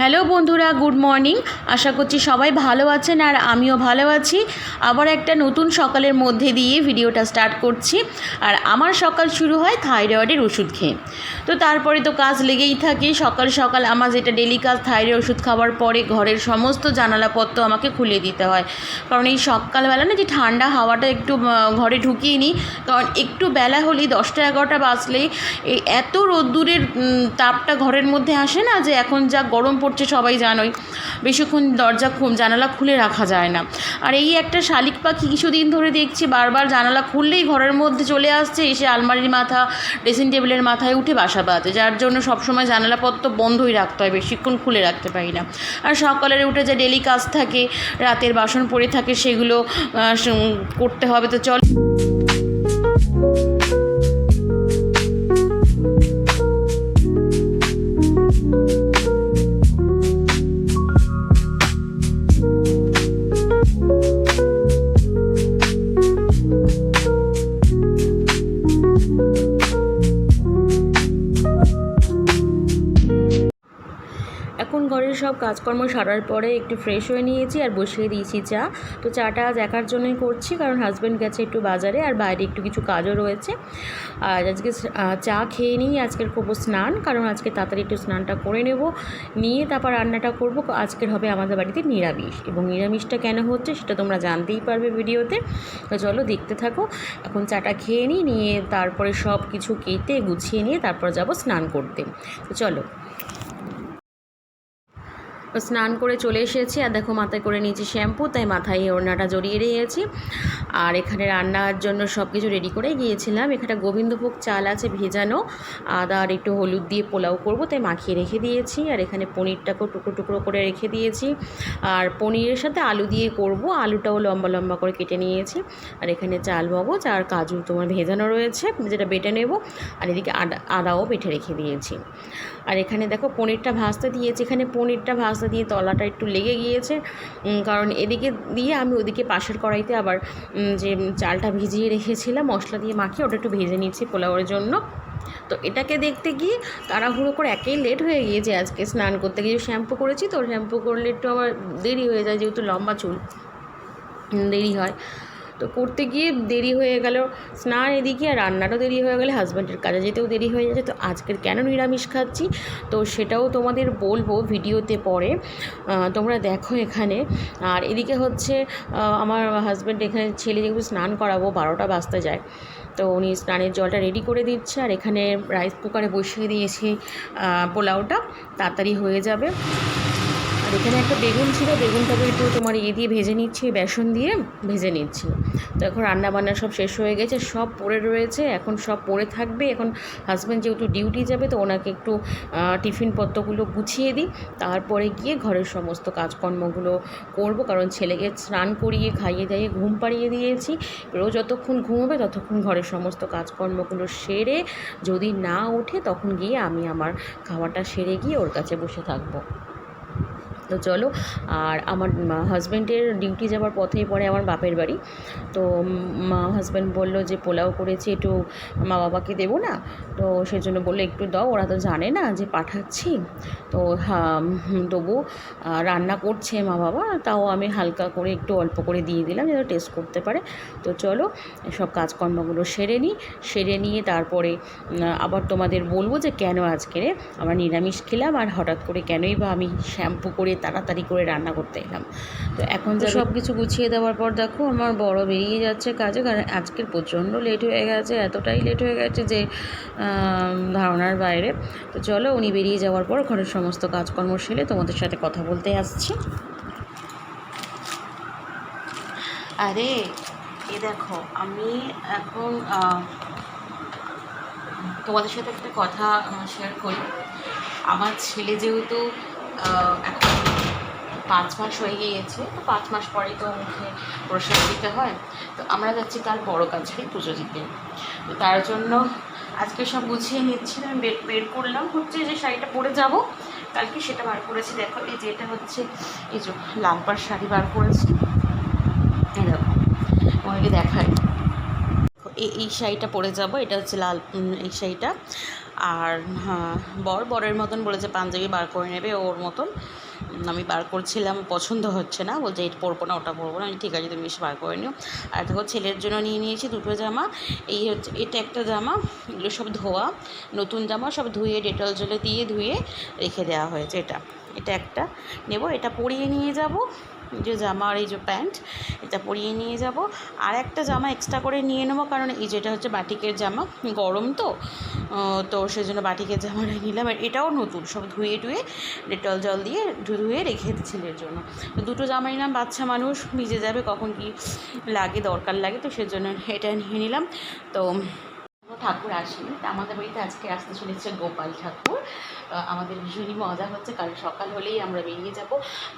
Hello বন্ধুরা, good morning. আশা করছি সবাই ভালো আছেন আর আমিও ভালো আছি। আবার একটা নতুন সকালের মধ্যে দিয়ে ভিডিওটা স্টার্ট করছি। আর আমার সকাল শুরু হয় থাইরয়েডের ওষুধ খেয়ে। তো তারপরে তো কাজ লেগেই থাকে। সকাল সকাল আমার যেটা ডেলি কাজ, থাইরয়েড ওষুধ খাওয়ার পরে ঘরের সমস্ত জানালাপত্র আমাকে খুলে দিতে হয়। কারণ এই সকালবেলা না যে ঠান্ডা হাওয়াটা একটু ঘরে ঢুকিয়ে নিই। কারণ একটু বেলা হলেই দশটা এগারোটা বাজলেই এত রোদ্দুরের তাপটা ঘরের মধ্যে আসে না যে এখন যা গরম পড়ছে, সবাই জানোই। বেশিক্ষণ দরজা জানালা খুলে রাখা যায় না। আর এই একটা শালিক পাখি কিছুদিন ধরে দেখছি, বারবার জানালা খুললেই ঘরের মধ্যে চলে আসছে, এসে আলমারির মাথা, ড্রেসিং টেবিলের মাথায় উঠে বাসা বাঁধে, যার জন্য সবসময় জানালাপত্র বন্ধই রাখতে হয়, বেশিক্ষণ খুলে রাখতে পারি না। আর সকালের উঠে যে ডেলি কাজ থাকে, রাতের বাসন পড়ে থাকে, সেগুলো করতে হবে তো চল ঘরের সব কাজকর্ম সারার পরে একটু ফ্রেশ হয়ে নিয়েছি আর বসিয়ে দিয়েছি চা। তো চাটা আজ একার জন্যই করছি, কারণ হাজব্যান্ড গেছে একটু বাজারে আর বাইরে একটু কিছু কাজও রয়েছে। আর আজকে চা খেয়ে নিই আজকের করব স্নান, কারণ আজকে তাড়াতাড়ি একটু স্নানটা করে নেব, নিয়ে তারপর রান্নাটা করব। আজকের হবে আমাদের বাড়িতে নিরামিষ, এবং নিরামিষটা কেন হচ্ছে সেটা তোমরা জানতেই পারবে ভিডিওতে। তো চলো দেখতে থাকো। এখন চাটা খেয়ে নিই, নিয়ে তারপরে সব কিছু কেটে গুছিয়ে নিয়ে তারপর যাব স্নান করতে। তো চলো। স্নান করে চলে এসেছি আর দেখো মাথায় করে নিয়েছি শ্যাম্পু, তাই মাথায় এই ওড়নাটা জড়িয়ে রেখেছি। আর এখানে রান্নার জন্য সব কিছু রেডি করে গিয়েছিলাম। এখানে গোবিন্দভোগ চাল আছে ভেজানো, আদা আর একটু হলুদ দিয়ে পোলাও করব, তাই মাখিয়ে রেখে দিয়েছি। আর এখানে পনিরটাকেও টুকরো টুকরো করে রেখে দিয়েছি। আর পনিরের সাথে আলু দিয়ে করব, আলুটাও লম্বা লম্বা করে কেটে নিয়েছি। আর এখানে চাল, মগজ আর কাজু তোমার ভেজানো রয়েছে, যেটা বেটে নেব। আর এদিকে আদা, আদাও বেটে রেখে দিয়েছি। আর এখানে দেখো পনিরটা ভাজতে দিয়েছি। এখানে পনিরটা ভাজতে দিয়ে তলাটা একটু লেগে গিয়েছে কারণ এদিকে দিয়ে আমি ওদিকে পাশের কড়াইতে আবার যে চালটা ভিজিয়ে রেখেছিলাম, মশলা দিয়ে মাখিয়ে ওটা একটু ভেজে নিচ্ছি পোলাওয়ের জন্য। তো এটাকে দেখতে গিয়ে তাড়াহুড়ো করে একেই লেট হয়ে গিয়েছে আজকে স্নান করতে। গিয়ে শ্যাম্পু করেছি, তো শ্যাম্পু করলে একটু আমার দেরি হয়ে যায়, যেহেতু লম্বা চুল দেরি হয়। তো করতে গিয়ে দেরি হয়ে গেল, স্নান এদিকে আর রান্নাটাও দেরি হয়ে গেলে হাজব্যান্ডের কাজে যেতেও দেরি হয়ে যাচ্ছে। তো আজকের কেন নিরামিষ খাচ্ছি? তো সেটাও তোমাদের বলব ভিডিওতে পরে। তোমরা দেখো এখানে। আর এদিকে হচ্ছে আমার হাজব্যান্ড এখানে ছেলে যেহেতু স্নান করাবো, বারোটা বাজতে যায়। তো উনি স্নানের জলটা রেডি করে দিচ্ছে আর এখানে রাইস কুকারে বসিয়ে দিয়েছি পোলাওটা। তাড়াতাড়ি হয়ে যাবে। আর এখানে একটা বেগুন ছিল বেগুনটাকে একটু তোমার ইয়ে দিয়ে ভেজে নিচ্ছি বেসন দিয়ে ভেজে নিচ্ছি। তো এখন রান্না বান্না সব শেষ হয়ে গেছে সব পড়ে রয়েছে এখন সব পড়ে থাকবে। এখন হাজব্যান্ড যেহেতু ডিউটি যাবে তো ওনাকে একটু আহ, টিফিন পত্রগুলো গুছিয়ে দিই। তারপরে গিয়ে ঘরের সমস্ত কাজকর্মগুলো করব কারণ ছেলেকে স্নান করিয়ে খাইয়ে দাইয়ে ঘুম পাড়িয়ে দিয়েছি। রোজ যতক্ষণ ঘুমোবে ততক্ষণ ঘরের সমস্ত কাজকর্মগুলো সেরে যদি না ওঠে তখন গিয়ে আমি আমার খাওয়াটা সেরে গিয়ে ওর কাছে বসে থাকব। তো চলো, আর আমার হাজব্যান্ডের ডিউটি যাওয়ার পথেই পড়ে আমার বাপের বাড়ি। তো মা হাজব্যান্ড বলল যে, পোলাও করেছি, একটু মা বাবাকে দেবো না? তো সেজন্য বলল, একটু দাও, ওরা তো জানে না যে পাঠাচ্ছি। তো তবু রান্না করছে মা বাবা, তাও আমি হালকা করে একটু অল্প করে দিয়ে দিলাম, যেন টেস্ট করতে পারে। তো চলো, সব কাজকর্মগুলো সেরে নিই সেরে নিয়ে তারপরে আবার তোমাদের বলব যে, কেন আজকে আমরা নিরামিষ খেলাম, আর হঠাৎ করে কেনই বা আমি শ্যাম্পু করে তাড়াতাড়ি করে রান্না করতে এলাম। তো এখন যে সব কিছু গুছিয়ে দেওয়ার পর দেখো আমার বড় বেরিয়ে যাচ্ছে কাজে কারণ আজকের প্রচণ্ড লেট হয়ে গেছে এতটাই লেট হয়ে গেছে যে ধারণার বাইরে। তো চলো উনি বেরিয়ে যাওয়ার পর ঘরের সমস্ত কাজকর্ম সেরে তোমাদের সাথে কথা বলতে আসছি। আরে এ দেখো আমি এখন তোমাদের সাথে একটা কথা শেয়ার করি। আমার ছেলে যেহেতু পাঁচ মাস হয়ে গিয়েছে, তো পাঁচ মাস পরেই তো মুখে প্রসাদ দিতে হয়। তো আমরা যাচ্ছি তার বড় কাছারি পুজো দিতে। তো তার জন্য আজকে সব গুছিয়ে আমি বের বের করলাম। হচ্ছে যে শাড়িটা পরে যাব, কালকে সেটা বার করেছি। দেখো, এই যেটা হচ্ছে, এই যে লাল পাড় শাড়ি বার করেছি। দেখো, তোমাকে দেখায় এই শাড়িটা পরে যাব এটা হচ্ছে লাল এই শাড়িটা। আর হ্যাঁ, বর বরের মতন বলেছে পাঞ্জাবি বার করে নেবে ওর মতন। আমি বার করছিলাম পছন্দ হচ্ছে না বলছে এটা পরবো না ওটা পরবো না। আমি ঠিক আছে তুমি এসে বার করে নিও। আর দেখো ছেলের জন্য নিয়ে নিয়েছি দুটো জামা। এই হচ্ছে এটা একটা জামা এগুলো সব ধোয়া। নতুন জামা সব ধুয়ে ডেটল জলে দিয়ে ধুয়ে রেখে দেওয়া হয়েছে এটা। এটা একটা। নেব এটা পরিয়ে নিয়ে যাব। যে জামা আর এই যে প্যান্ট, এটা পরিয়ে নিয়ে যাব। আর একটা জামা এক্সট্রা করে নিয়ে নেব, কারণ এই যেটা হচ্ছে বাটিকের জামা, গরম তো তো সেজন্য বাটিকের জামাটা নিলাম। আর এটাও নতুন, সব ধুয়ে টুয়ে ডেটল জল দিয়ে ধুয়ে রেখে ছেলের জন্য। তো দুটো জামা নিলাম, বাচ্চা মানুষ, ভিজে যাবে কখন কি লাগে, দরকার লাগে, তো সেজন্য এটা নিয়ে নিলাম। তো ঠাকুর আসেনি। তা আমাদের বাড়িতে আজকে আসতে চলেছে গোপাল ঠাকুর। আমাদের ভীষণই মজা হচ্ছে। কাল সকাল হলেই আমরা বেরিয়ে যাব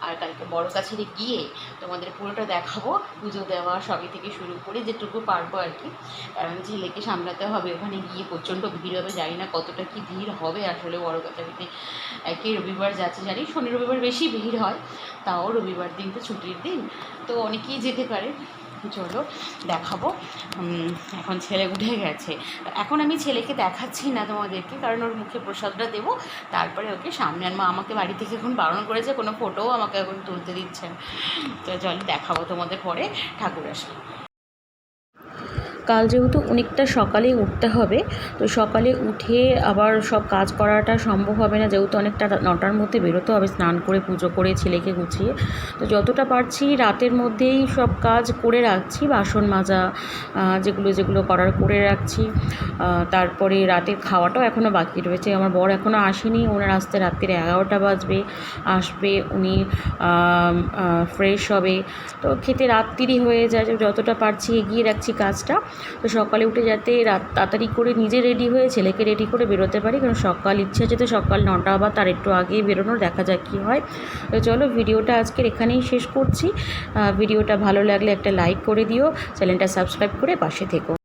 আর কালকে বড় কাছে গিয়ে তোমাদের পুরোটা দেখাবো। পুজো দেওয়া সবই থেকে শুরু করে যেটুকু পারব আর কি। কারণ ছেলেকে সামলাতে হবে। ওখানে গিয়ে প্রচণ্ড ভিড় হবে। জানি না কতটা কি ভিড় হবে। আসলে বড় কাছারিতে একে রবিবার যাচ্ছে জানি। শনি রবিবার বেশি ভিড় হয়। তাও রবিবার দিন তো ছুটির দিন। তো অনেকেই যেতে পারে। চলো, দেখাবো। এখন ছেলে উঠে গেছে। এখন আমি ছেলেকে দেখাচ্ছি না তোমাদেরকে, কারণ ওর মুখে প্রসাদটা দেবো। তারপরে ওকে সামনে, আর মা আমাকে বাড়ি থেকে এখন বারণ করেছে, কোনো ফটোও আমাকে এখন তুলতে দিচ্ছে তো চলো, দেখাবো তোমাদের পরে, ঠাকুর আসলে কাল যেহেতু অনেকটা সকালে উঠতে হবে, তো সকালে উঠে আবার সব কাজ করাটা সম্ভব হবে না। যেহেতু অনেকটা নটার মধ্যে বেরোতে হবে, স্নান করে, পুজো করে, ছেলেকে গুছিয়ে। তো যতটা পারছি রাতের মধ্যেই সব কাজ করে রাখছি, বাসন মাজা যেগুলো যেগুলো করার করে রাখছি। তারপরে রাতের খাওয়াটাও এখনও বাকি রয়েছে। আমার বর এখনও আসেনি, ওনার আসতে রাত্রির এগারোটা বাজবে। আসবে, উনি ফ্রেশ হবে। তো খেতে রাত্রিরই হয়ে যায়। যতটা পারছি এগিয়ে রাখছি কাজটা। তো সকালে উঠে যাতে রাত তাড়াতাড়ি করে নিজে রেডি হয়ে ছেলেকে রেডি করে বেরোতে পারি, কারণ সকাল ইচ্ছে আছে তো সকাল নটা বা তার একটু আগে বেরোনোর, দেখা যাক কী হয়। তো চলো ভিডিওটা আজকের এখানেই শেষ করছি। ভিডিওটা ভালো লাগলে একটা লাইক করে দিও, চ্যানেলটা সাবস্ক্রাইব করে পাশে থেকো।